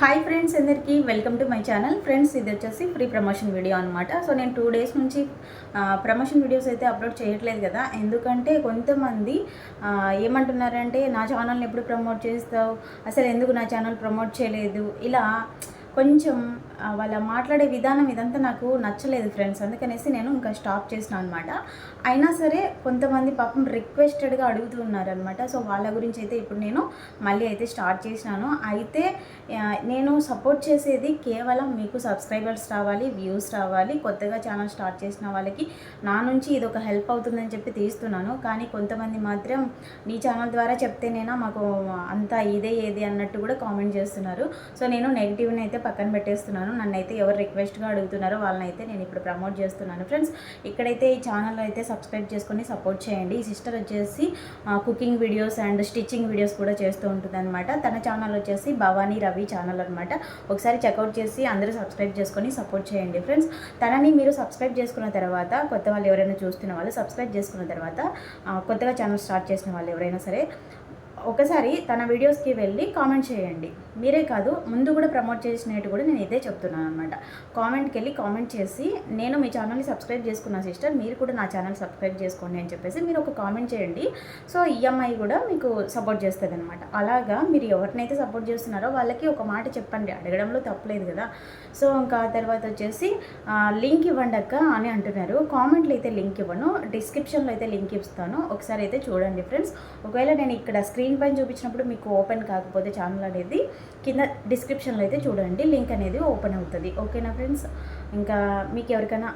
Hi friends అందరికీ welcome to my channel friends ఇది వచ్చేసి ఫ్రీ ప్రమోషన్ వీడియో అనమాట సో నేను టూ డేస్ నుంచి ప్రమోషన్ వీడియోస్ అయితే అప్లోడ్ చేయట్లేదు కదా. ఎందుకంటే కొంతమంది ఏమంటున్నారంటే నా ఛానల్ని ఎప్పుడు ప్రమోట్ చేస్తావు? అసలు ఎందుకు నా ఛానల్ ప్రమోట్ చేయలేదు? ఇలా కొంచెం వాళ్ళ మాట్లాడే విధానం ఇదంతా నాకు నచ్చలేదు ఫ్రెండ్స్. అందుకనేసి నేను ఇంకా స్టాప్ చేసిన అనమాట అయినా సరే కొంతమంది పాపం రిక్వెస్టెడ్గా అడుగుతూ ఉన్నారనమాట సో వాళ్ళ గురించి అయితే ఇప్పుడు నేను మళ్ళీ అయితే స్టార్ట్ చేసినాను. అయితే నేను సపోర్ట్ చేసేది కేవలం మీకు సబ్స్క్రైబర్స్ రావాలి వ్యూస్ రావాలి. కొత్తగా ఛానల్ స్టార్ట్ చేసిన వాళ్ళకి నా నుంచి ఇది ఒక హెల్ప్ అవుతుందని చెప్పి తీస్తున్నాను. కానీ కొంతమంది మాత్రం నీ ఛానల్ ద్వారా చెప్తేనేనా మాకు అంతా ఇదే ఏది అన్నట్టు కూడా కామెంట్ చేస్తున్నారు. సో నేను నెగిటివ్ని అయితే పక్కన పెట్టేస్తున్నాను. నన్ను అయితే ఎవరు రిక్వెస్ట్గా అడుగుతున్నారో వాళ్ళని అయితే నేను ఇప్పుడు ప్రమోట్ చేస్తున్నాను. ఫ్రెండ్స్ ఇక్కడైతే ఈ ఛానల్ అయితే సబ్స్క్రైబ్ చేసుకొని సపోర్ట్ చేయండి. ఈ సిస్టర్ వచ్చేసి cooking videos and stitching videos కూడా చేస్తూ ఉంటుందనమాట తన ఛానల్ వచ్చేసి భవానీ రవి ఛానల్ అనమాట ఒకసారి చెక్అవుట్ చేసి అందరూ సబ్స్క్రైబ్ చేసుకొని సపోర్ట్ చేయండి. ఫ్రెండ్స్ తనని మీరు సబ్స్క్రైబ్ చేసుకున్న తర్వాత కొత్త వాళ్ళు ఎవరైనా చూస్తున్న వాళ్ళు సబ్స్క్రైబ్ చేసుకున్న తర్వాత కొత్తగా ఛానల్ స్టార్ట్ చేసిన వాళ్ళు ఎవరైనా సరే ఒకసారి తన వీడియోస్కి వెళ్ళి కామెంట్ చేయండి. మీరే కాదు ముందు కూడా ప్రమోట్ చేసినట్టు కూడా నేను ఇదే చెప్తున్నాను అనమాట కామెంట్కి వెళ్ళి కామెంట్ చేసి నేను మీ ఛానల్ని సబ్స్క్రైబ్ చేసుకున్న సిస్టర్ మీరు కూడా నా ఛానల్ సబ్స్క్రైబ్ చేసుకోండి అని చెప్పేసి మీరు ఒక కామెంట్ చేయండి. సో ఈఎంఐ కూడా మీకు సపోర్ట్ చేస్తుంది అనమాట అలాగా మీరు ఎవరినైతే సపోర్ట్ చేస్తున్నారో వాళ్ళకి ఒక మాట చెప్పండి. అడగడంలో తప్పలేదు కదా. సో ఇంకా తర్వాత వచ్చేసి లింక్ ఇవ్వండి అక్క అని అంటున్నారు. కామెంట్లో అయితే లింక్ ఇవ్వను డిస్క్రిప్షన్లో అయితే లింక్ ఇస్తాను. ఒకసారి అయితే చూడండి ఫ్రెండ్స్. ఒకవేళ నేను ఇక్కడ స్క్రీన్ పైన చూపించినప్పుడు మీకు ఓపెన్ కాకపోతే ఛానల్ అనేది కింద డిస్క్రిప్షన్లో అయితే చూడండి. లింక్ అనేది ఓపెన్ అవుతుంది. ఓకేనా ఫ్రెండ్స్? ఇంకా మీకు ఎవరికైనా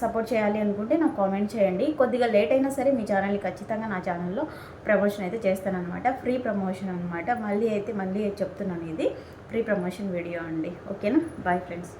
సపోర్ట్ చేయాలి అనుకుంటే నాకు కామెంట్ చేయండి. కొద్దిగా లేట్ అయినా సరే మీ ఛానల్ని ఖచ్చితంగా నా ఛానల్లో ప్రమోషన్ అయితే చేస్తానమాట ఫ్రీ ప్రమోషన్ అనమాట మళ్ళీ అయితే మళ్ళీ చెప్తున్నాను ఇది. ఫ్రీ ప్రమోషన్ వీడియో అండి. ఓకేనా? Bye friends.